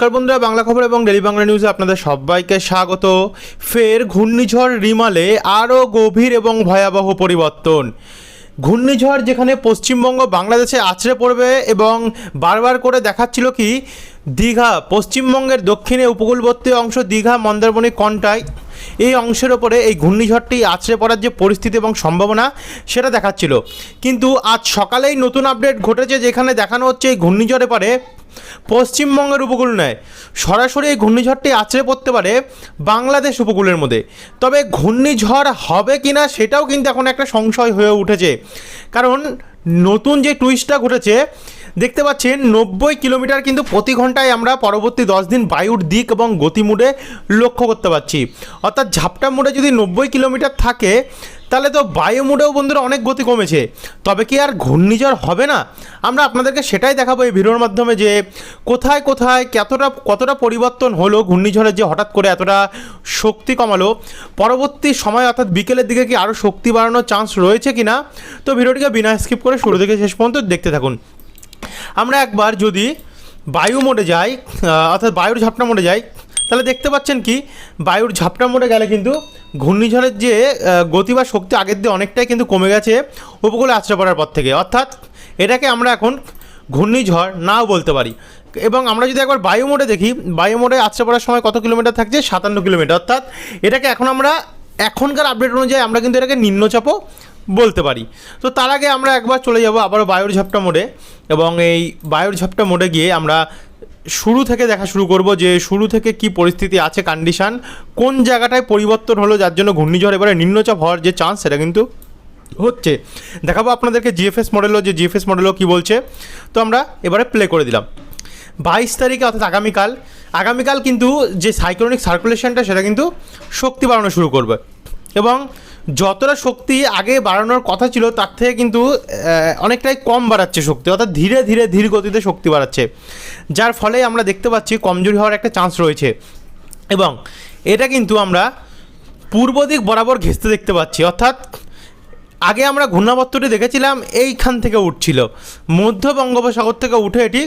নমস্কার বন্ধুরা, বাংলা খবর এবং ডেলি বাংলা নিউজে আপনাদের সবাইকে স্বাগত। ফের ঘূর্ণিঝড় রিমালে আরও গভীর এবং ভয়াবহ পরিবর্তন। ঘূর্ণিঝড় যেখানে পশ্চিমবঙ্গ বাংলাদেশে আছড়ে পড়বে এবং বারবার করে দেখাচ্ছিল কি, দীঘা, পশ্চিমবঙ্গের দক্ষিণে উপকূলবর্তী অংশ দীঘা, মন্দারমণি, কন্টাই, এই অংশের ওপরে এই ঘূর্ণিঝড়টি আছড়ে পড়ার যে পরিস্থিতি এবং সম্ভাবনা, সেটা দেখাচ্ছিল। কিন্তু আজ সকালেই নতুন আপডেট ঘটেছে যেখানে দেখানো হচ্ছে এই ঘূর্ণিঝড়ে পারে পশ্চিমবঙ্গের উপকূল নয়। সরাসরি এই ঘূর্ণিঝড়টি আছড়ে পড়তে পারে বাংলাদেশ উপকূলের মধ্যে। তবে ঘূর্ণিঝড় হবে কি না সেটাও কিন্তু এখন একটা সংশয় হয়ে উঠেছে। কারণ নতুন যে টুইস্টটা ঘটেছে দেখতে পাচ্ছেন, নব্বই কিলোমিটার কিন্তু প্রতি ঘন্টায় আমরা পরবর্তী দশ দিন বায়ুর দিক এবং গতি মোডে লক্ষ্য করতে পারছি। অর্থাৎ ঝাপটা মোডে যদি নব্বই কিলোমিটার থাকে, তাহলে তো বায়ু মোডেও বন্ধুরা অনেক গতি কমেছে। তবে কি আর ঘূর্ণিঝড় হবে না? আমরা আপনাদেরকে সেটাই দেখাবো এই ভিডিওর মাধ্যমে যে কোথায় কোথায় কতটা কতটা পরিবর্তন হলো ঘূর্ণিঝড়ের যে হঠাৎ করে এতটা শক্তি কমালো। পরবর্তী সময় অর্থাৎ বিকেলের দিকে কি আরও শক্তি বাড়ানোর চান্স রয়েছে কি না তো ভিডিওটিকে বিনা স্কিপ করে শুরু থেকে শেষ পর্যন্ত দেখতে থাকুন। আমরা একবার যদি বায়ু মোডে যাই অর্থাৎ বায়ুর ঝাপটা মোডে যাই, তাহলে দেখতে পাচ্ছেন কি, বায়ুর ঝাপটা মোডে গেলে কিন্তু ঘূর্ণিঝড়ের যে গতি বা শক্তি আগের দিয়ে অনেকটাই কিন্তু কমে গেছে উপকূলে আছড়ে পড়ার পর থেকে। অর্থাৎ এটাকে আমরা এখন ঘূর্ণিঝড় নাও বলতে পারি। এবং আমরা যদি একবার বায়ু মোডে দেখি, বায়ু মোডে আছড়ে পড়ার সময় কত কিলোমিটার থাকছে? সাতান্ন কিলোমিটার। অর্থাৎ এটাকে এখন আমরা এখনকার আপডেট অনুযায়ী আমরা কিন্তু এটাকে নিম্নচাপও বলতে পারি। তো তার আগে আমরা একবার চলে যাব আবারও বায়ুর ঝাপটা মোডে এবং এই বায়ুর ঝাপটা মোডে গিয়ে আমরা শুরু থেকে দেখা শুরু করব যে শুরু থেকে কি পরিস্থিতি আছে কন্ডিশন কোন জায়গাটায় পরিবর্তন হলো, যার জন্য ঘূর্ণিঝড় এবারে নিম্নচাপ হওয়ার যে চান্স সেটা কিন্তু হচ্ছে। দেখাবো আপনাদেরকে জিএফএস মডেলও যে জিএফএস মডেলও কী বলছে। তো আমরা এবারে প্লে করে দিলাম। বাইশ তারিখে, অর্থাৎ আগামীকাল আগামীকাল কিন্তু যে সাইক্লোনিক সার্কুলেশনটা সেটা কিন্তু শক্তি বাড়ানো শুরু করবে। এবং যতটা শক্তি আগে বাড়ানোর কথা ছিল, তার থেকে কিন্তু অনেকটাই কম বাড়াচ্ছে শক্তি, অর্থাৎ ধীরে ধীরে ধীর গতিতে শক্তি বাড়াচ্ছে। যার ফলে আমরা দেখতে পাচ্ছি কমজোরি হওয়ার একটা চান্স রয়েছে। এবং এটা কিন্তু আমরা পূর্ব দিক বরাবর ঘেঁচতে দেখতে পাচ্ছি। অর্থাৎ আগে আমরা ঘূর্ণাবর্তটি দেখেছিলাম, এইখান থেকে উঠছিল। মধ্য বঙ্গোপসাগর থেকে উঠে এটি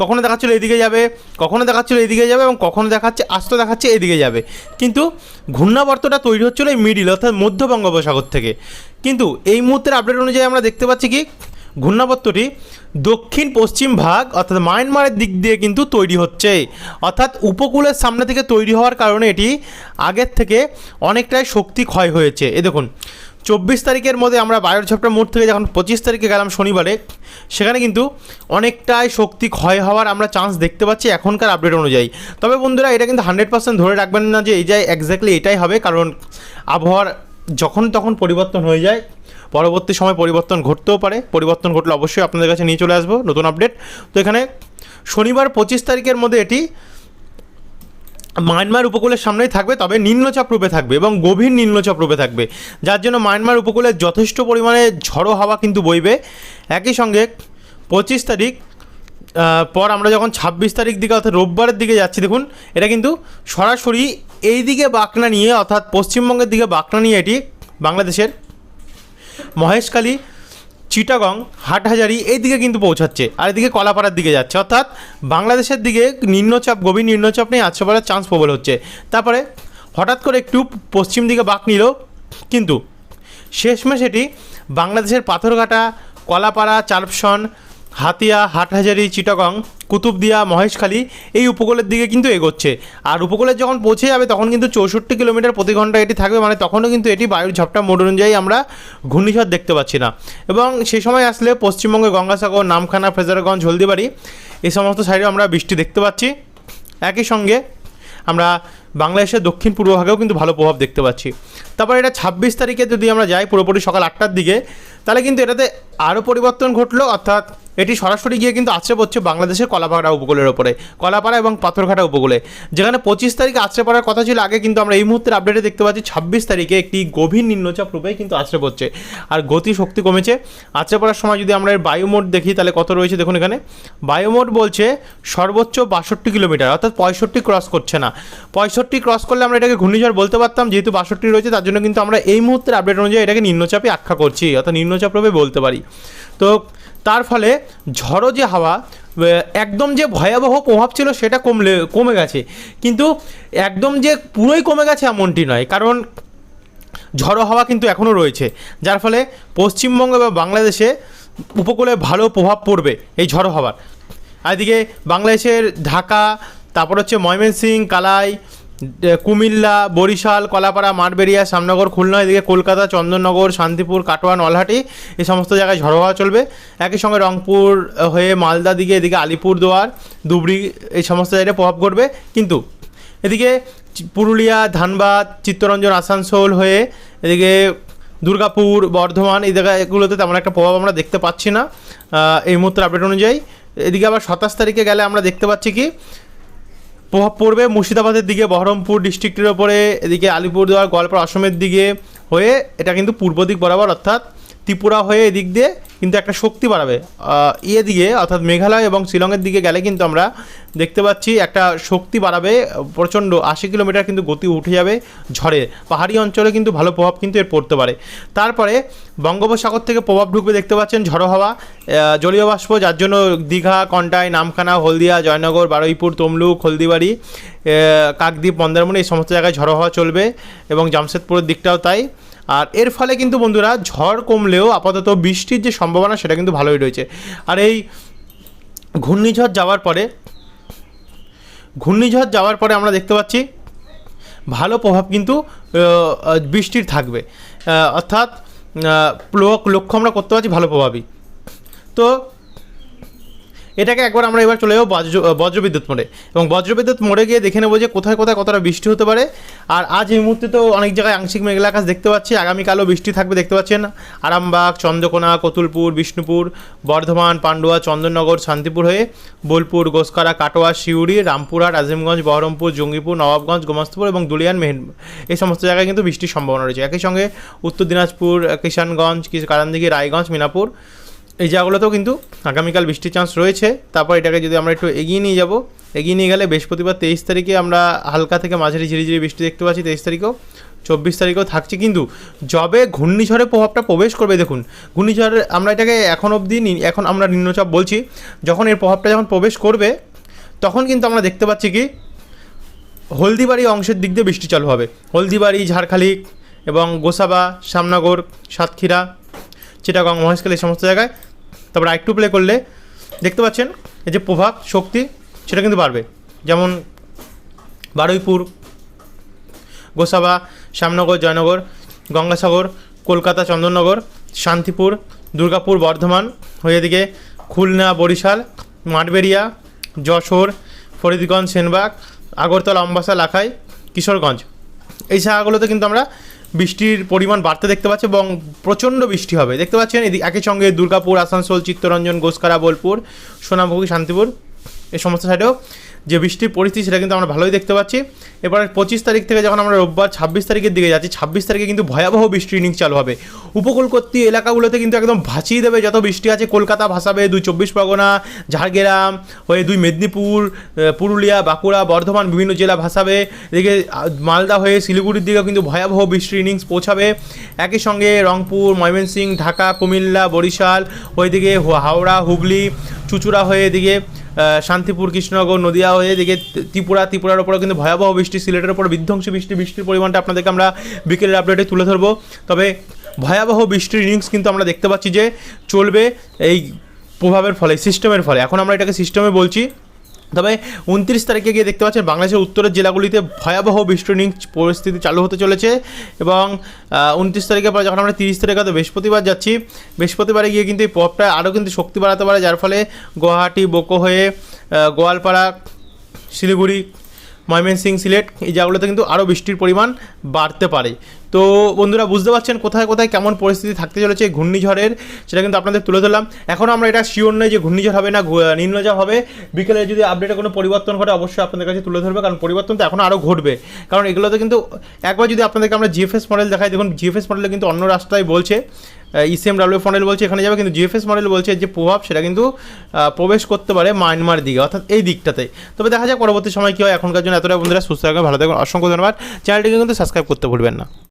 কখনো দেখাচ্ছিল এদিকে যাবে, কখনো দেখাচ্ছিল এদিকে যাবে এবং কখনো দেখাচ্ছে, আস্ত দেখাচ্ছে এদিকে যাবে। কিন্তু ঘূর্ণাবর্তটা তৈরি হচ্ছিল এই মিডিল অর্থাৎ মধ্য বঙ্গোপসাগর থেকে। কিন্তু এই মুহূর্তের আপডেট অনুযায়ী আমরা দেখতে পাচ্ছি কি, ঘূর্ণাবর্তটি দক্ষিণ পশ্চিম ভাগ, অর্থাৎ মায়ানমারের দিক দিয়ে কিন্তু তৈরি হচ্ছে। অর্থাৎ উপকূলের সামনে থেকে তৈরি হওয়ার কারণে এটি আগের থেকে অনেকটাই শক্তি ক্ষয় হয়েছে। এ দেখুন চব্বিশ তারিখের মধ্যে আমরা বায়ুর ঝাপটা মোড় থেকে যখন পঁচিশ তারিখে গেলাম শনিবারে, সেখানে কিন্তু অনেকটাই শক্তি ক্ষয় হওয়ার আমরা চান্স দেখতে পাচ্ছি এখনকার আপডেট অনুযায়ী। তবে বন্ধুরা, এটা কিন্তু হান্ড্রেড পার্সেন্ট ধরে রাখবেন না যে এই যায় এক্স্যাক্টলি এটাই হবে, কারণ আবহাওয়ার যখন তখন পরিবর্তন হয়ে যায়। পরবর্তী সময় পরিবর্তন ঘটতেও পারে। পরিবর্তন ঘটলে অবশ্যই আপনাদের কাছে নিয়ে চলে আসব নতুন আপডেট তো এখানে শনিবার পঁচিশ তারিখের মধ্যে এটি মায়ানমার উপকূলের সামনেই থাকবে, তবে নিম্নচাপ রূপে থাকবে এবং গভীর নিম্নচাপ রূপে থাকবে, যার জন্য মায়ানমার উপকূলে যথেষ্ট পরিমাণে ঝড়ো হাওয়া কিন্তু বইবে। একই সঙ্গে পঁচিশ তারিখ পর আমরা যখন ছাব্বিশ তারিখ দিকে অর্থাৎ রোববারের দিকে যাচ্ছি, দেখুন, এটা কিন্তু সরাসরি এই দিকে বাঁকনা নিয়ে, অর্থাৎ পশ্চিমবঙ্গের দিকে বাঁকনা নিয়ে এটি বাংলাদেশের মহেশখালী চিটাগং, হাটহাজারি এই দিকে কিন্তু পৌঁছাচ্ছে। আর এদিকে কলাপাড়ার দিকে যাচ্ছে। অর্থাৎ বাংলাদেশের দিকে নিম্নচাপ, গভীর নিম্নচাপ নিয়ে আছড়ে পড়ার চান্স প্রবল হচ্ছে। তারপরে হঠাৎ করে একটু পশ্চিম দিকে বাঁক নিল। কিন্তু শেষমেশ এটি বাংলাদেশের পাথরঘাটা, কলাপাড়া, চারপসন হাতিয়া, হাটহাজারি, চিটাগং, কুতুবদিয়া, মহেশখালী এই উপকূলের দিকে কিন্তু এগোচ্ছে। আর উপকূলে যখন পৌঁছে যাবে, তখন কিন্তু চৌষট্টি কিলোমিটার প্রতি ঘণ্টা এটি থাকবে। মানে তখনও কিন্তু এটি বায়ুর ঝাপটা মোড অনুযায়ী আমরা ঘূর্ণিঝড় দেখতে পাচ্ছি না। এবং সেই সময় আসলে পশ্চিমবঙ্গে গঙ্গাসাগর, নামখানা, ফেজারগঞ্জ, হলদিবাড়ি এই সমস্ত সাইডে আমরা বৃষ্টি দেখতে পাচ্ছি। একই সঙ্গে আমরা বাংলাদেশের দক্ষিণ পূর্ব ভাগেও কিন্তু ভালো প্রভাব দেখতে পাচ্ছি। তারপর এটা ছাব্বিশ তারিখে যদি আমরা যাই পুরোপুরি সকাল আটটার দিকে, তাহলে কিন্তু এটাতে আরও পরিবর্তন ঘটলো। অর্থাৎ এটি সরাসরি গিয়ে কিন্তু আছড়ে পড়ছে বাংলাদেশের কলাপাড়া উপকূলের ওপরে। কলাপাড়া এবং পাথরঘাটা উপকূলে। যেখানে পঁচিশ তারিখে আছড়ে পড়ার কথা ছিল, আগে কিন্তু আমরা এই মুহূর্তের আপডেটে দেখতে পাচ্ছি ছাব্বিশ তারিখে একটি গভীর নিম্নচাপ রূপে কিন্তু আছড়ে পড়ছে। আর গতি শক্তি কমেছে। আছড়ে পড়ার সময় যদি আমরা এর বায়ুমোট দেখি, তাহলে কত রয়েছে দেখুন এখানে? বায়ুমোট বলছে সর্বোচ্চ বাষট্টি কিলোমিটার, অর্থাৎ পঁয়ষট্টি ক্রস করছে না। পঁয়ষট্টি ক্রস করলে আমরা এটাকে ঘূর্ণিঝড় বলতে পারতাম, যেহেতু বাষট্টি রয়েছে, তার জন্য কিন্তু আমরা এই মুহূর্তের আপডেট অনুযায়ী এটাকে নিম্নচাপে আখ্যা করছি, অর্থাৎ নিম্নচাপ রূপে বলতে পারি। তো তার ফলে ঝড়ো যে হাওয়া একদম যে ভয়াবহ প্রভাব ছিল সেটা কমলে, কমে গেছে। কিন্তু একদম যে পুরোই কমে গেছে এমনটি নয়, কারণ ঝড়ো হাওয়া কিন্তু এখনও রয়েছে, যার ফলে পশ্চিমবঙ্গ বা বাংলাদেশে উপকূলে ভালো প্রভাব পড়বে এই ঝড়ো হাওয়ার। এদিকে বাংলাদেশের ঢাকা, তারপর হচ্ছে ময়মনসিং কালাই কুমিল্লা, বরিশাল, কলাপাড়া, মাঠবেড়িয়া, শ্যামনগর, খুলনা, এদিকে কলকাতা, চন্দননগর, শান্তিপুর, কাটোয়া, নলহাটি, এই সমস্ত জায়গায় ঝড়ো হাওয়া চলবে। একই সঙ্গে রংপুর হয়ে মালদা দিকে, এদিকে আলিপুরদুয়ার, ধুবড়ি, এই সমস্ত জায়গায় প্রভাব করবে কিন্তু এদিকে পুরুলিয়া, ধানবাদ, চিত্তরঞ্জন, আসানসোল হয়ে এদিকে দুর্গাপুর, বর্ধমান, এই জায়গাগুলোতে তেমন একটা প্রভাব আমরা দেখতে পাচ্ছি না। এই মুহূর্তের আপডেট অনুযায়ী। এদিকে আবার সাতাশ তারিখে গেলে আমরা দেখতে পাচ্ছি কি প্রভাব পড়বে মুর্শিদাবাদের দিকে, বহরমপুর ডিস্ট্রিক্টের ওপরে, এদিকে আলিপুরদুয়ার, গোয়ালপাড়া, অসমের দিকে হয়ে, এটা কিন্তু পূর্ব দিক বরাবর, অর্থাৎ ত্রিপুরা হয়ে এদিক দিয়ে কিন্তু একটা শক্তি বাড়াবে। আহ, ইয়ে দিকে অর্থাৎ মেঘালয় এবং শিলংয়ের দিকে গেলে কিন্তু আমরা দেখতে পাচ্ছি একটা শক্তি বাড়াবে প্রচণ্ড আশি কিলোমিটার কিন্তু গতি উঠে যাবে ঝড়ে। পাহাড়ি অঞ্চলে কিন্তু ভালো প্রভাব কিন্তু এর পড়তে পারে। তারপরে বঙ্গোপসাগর থেকে প্রভাব ঢুকবে দেখতে পাচ্ছেন ঝড়ো হাওয়া। জলীয় বাষ্প যার জন্য দীঘা কন্টাই নামখানা হলদিয়া জয়নগর বারুইপুর তমলুক হলদিবাড়ি কাকদ্বীপ মন্দারমণি এই সমস্ত জায়গায় ঝড়ো হাওয়া চলবে এবং জামশেদপুরের দিকটাও তাই। আর এর ফলে কিন্তু বন্ধুরা ঝড় কমলেও আপাতত বৃষ্টির যে সম্ভাবনা সেটা কিন্তু ভালোই রয়েছে। আর এই ঘূর্ণিঝড় যাওয়ার পরে, ঘূর্ণিঝড় যাওয়ার পরে আমরা দেখতে পাচ্ছি ভালো প্রভাব কিন্তু বৃষ্টির থাকবে। অর্থাৎ লোক লক্ষ্য আমরা করতে পারছি ভালো প্রভাবই। তো এটাকে একবার আমরা এবার চলে যাব বজ্র বজ্রবিদ্যুৎ মোড়ে। এবং বজ্রবিদ্যুৎ মোড়ে গিয়ে দেখে নেব যে কোথায় কোথায় কতটা বৃষ্টি হতে পারে। আর আজ এই মুহূর্তে তো অনেক জায়গায় আংশিক মেঘলা আকাশ দেখতে পাচ্ছি। আগামীকালও বৃষ্টি থাকবে, দেখতে পাচ্ছেন? আরামবাগ, চন্দ্রকোনা, কতুলপুর, বিষ্ণুপুর, বর্ধমান, পান্ডুয়া, চন্দননগর, শান্তিপুর হয়ে বোলপুর গোসকারা কাটোয়া শিউড়ি রামপুরহাট, আজিমগঞ্জ, বহরমপুর, জঙ্গিপুর, নবাবগঞ্জ, গোমস্তপুর এবং দুলিয়ান মেহেন এই সমস্ত জায়গায় কিন্তু বৃষ্টির সম্ভাবনা রয়েছে। একই সঙ্গে উত্তর দিনাজপুর, কিষানগঞ্জ, কারানদিঘি, রায়গঞ্জ, মিনাপুর এই জায়গাগুলোতেও কিন্তু আগামীকাল বৃষ্টির চান্স রয়েছে। তারপর এটাকে যদি আমরা একটু এগিয়ে নিয়ে যাব, এগিয়ে নিয়ে গেলে বৃহস্পতিবার তেইশ তারিখে আমরা হালকা থেকে মাঝারি ঝিরিঝিরি বৃষ্টি দেখতে পাচ্ছি, তেইশ তারিখেও, চব্বিশ তারিখেও থাকছে। কিন্তু যবে ঘূর্ণিঝড়ের প্রভাবটা প্রবেশ করবে, দেখুন, ঘূর্ণিঝড়ের আমরা এটাকে এখন অবধি এখন আমরা নিম্নচাপ বলছি, যখন এর প্রভাবটা যখন প্রবেশ করবে, তখন কিন্তু আমরা দেখতে পাচ্ছি কি, হলদিবাড়ি অংশের দিক দিয়ে বৃষ্টি চালু হবে। হলদিবাড়ি, ঝাড়খালি এবং গোসাবা, শ্যামনগর, সাতক্ষীরা চিটাগং মহেশখালী এই সমস্ত জায়গায়। তারপর আরেকটু প্লে করলে দেখতে পাচ্ছেন, এই যে প্রভাব, শক্তি, সেটা কিন্তু বাড়বে। যেমন বারুইপুর, গোসাবা, শ্যামনগর, জয়নগর, গঙ্গাসাগর, কলকাতা, চন্দননগর, শান্তিপুর, দুর্গাপুর, বর্ধমান হয়ে এদিকে খুলনা, বরিশাল, মাঠবেড়িয়া, যশোর, ফরিদগঞ্জ, সেনবাগ, আগরতলা, অম্বাসা, লাখাই, কিশোরগঞ্জ। এই জায়গাগুলোতে কিন্তু আমরা বৃষ্টির পরিমাণ বাড়তে দেখতে পাচ্ছে এবং প্রচণ্ড বৃষ্টি হবে। দেখতে পাচ্ছেন, এদিকে একই সঙ্গে দুর্গাপুর, আসানসোল, চিত্তরঞ্জন গোসকারা বোলপুর, সোনামুখী, শান্তিপুর, এই সমস্ত সাইডেও যে বৃষ্টির পরিস্থিতি সেটা কিন্তু আমরা ভালোই দেখতে পাচ্ছি। এবার পঁচিশ তারিখ থেকে যখন আমরা রোববার ছাব্বিশ তারিখের দিকে যাচ্ছি, ছাব্বিশ তারিখে কিন্তু ভয়াবহ বৃষ্টির ইনিংস চালু হবে। উপকূলবর্তী এলাকাগুলোতে কিন্তু একদম ভাসিয়ে দেবে যত বৃষ্টি আছে। কলকাতা ভাসাবে, দুই চব্বিশ পরগনা, ঝাড়গ্রাম হয়ে দুই মেদিনীপুর পুরুলিয়া, বাঁকুড়া, বর্ধমান বিভিন্ন জেলা ভাসাবে। এদিকে মালদা হয়ে শিলিগুড়ির দিকেও কিন্তু ভয়াবহ বৃষ্টির ইনিংস পৌঁছাবে। একই সঙ্গে রংপুর ময়মনসিং ঢাকা, কুমিল্লা, বরিশাল, ওইদিকে হাওড়া, হুগলি, চুচুড়া হয়ে এদিকে শান্তিপুর, কৃষ্ণনগর, নদিয়া হয়ে এদিকে ত্রিপুরা, ত্রিপুরার ওপরেও কিন্তু ভয়াবহ বৃষ্টি, সিলেটের ওপর বিধ্বংসী বৃষ্টি, বৃষ্টির পরিমাণটা আপনাদেরকে আমরা বিকেলের আপডেটে তুলে ধরবো। তবে ভয়াবহ বৃষ্টির ইনিংস কিন্তু আমরা দেখতে পাচ্ছি যে চলবে এই প্রভাবের ফলে সিস্টেমের ফলে। এখন আমরা এটাকে সিস্টেমে বলছি তবে উনত্রিশ তারিখে গিয়ে দেখতে পাচ্ছেন বাংলাদেশের উত্তরের জেলাগুলিতে ভয়াবহ বৃষ্টির পরিস্থিতি চালু হতে চলেছে এবং উনত্রিশ তারিখের পর যখন আমরা তিরিশ তারিখে হয়তো বৃহস্পতিবার যাচ্ছি, বৃহস্পতিবারে গিয়ে কিন্তু এই প্রভাবটা আরও কিন্তু শক্তি বাড়াতে পারে, যার ফলে গুয়াহাটি, বোকো হয়ে গোয়ালপাড়া, শিলিগুড়ি ময়মনসিং সিলেট এই জায়গাগুলোতে কিন্তু আরও বৃষ্টির পরিমাণ বাড়তে পারে। তো বন্ধুরা বুঝতে পারছেন কোথায় কোথায় কেমন পরিস্থিতি থাকতে চলেছে ঘূর্ণিঝড়ের, সেটা কিন্তু আপনাদের তুলে ধরলাম। এখনও আমরা এটা শিওর নয় যে ঘূর্ণিঝড় হবে না নিম্নচাপ হবে। বিকেলে যদি আপডেটে কোনো পরিবর্তন ঘটে, অবশ্যই আপনাদের কাছে তুলে ধরবে, কারণ পরিবর্তন তো এখন আরও ঘটবে। কারণ এগুলোতে কিন্তু একবার যদি আপনাদেরকে আমরা জিএফএস মডেল দেখাই, দেখুন জিএফএস মডেলে কিন্তু অন্য রাস্তায় বলছে ইসিএম ডাব্লিউ মডেল বলছে, এখানে যাবে, কিন্তু জিএফএস মডেল বলছে যে প্রভাব সেটা কিন্তু প্রবেশ করতে পারে মায়ানমার দিকে, অর্থাৎ এই দিকটাতে। তবে দেখা যাক পরবর্তী সময় কী হয়, এখনকার জন্য এতটা বন্ধুরা সুস্থ থাকবে ভালো থাকবেন, অসংখ্য ধন্যবাদ। চ্যানেলটিকে কিন্তু সাবস্ক্রাইব করতে ভুলবেন না।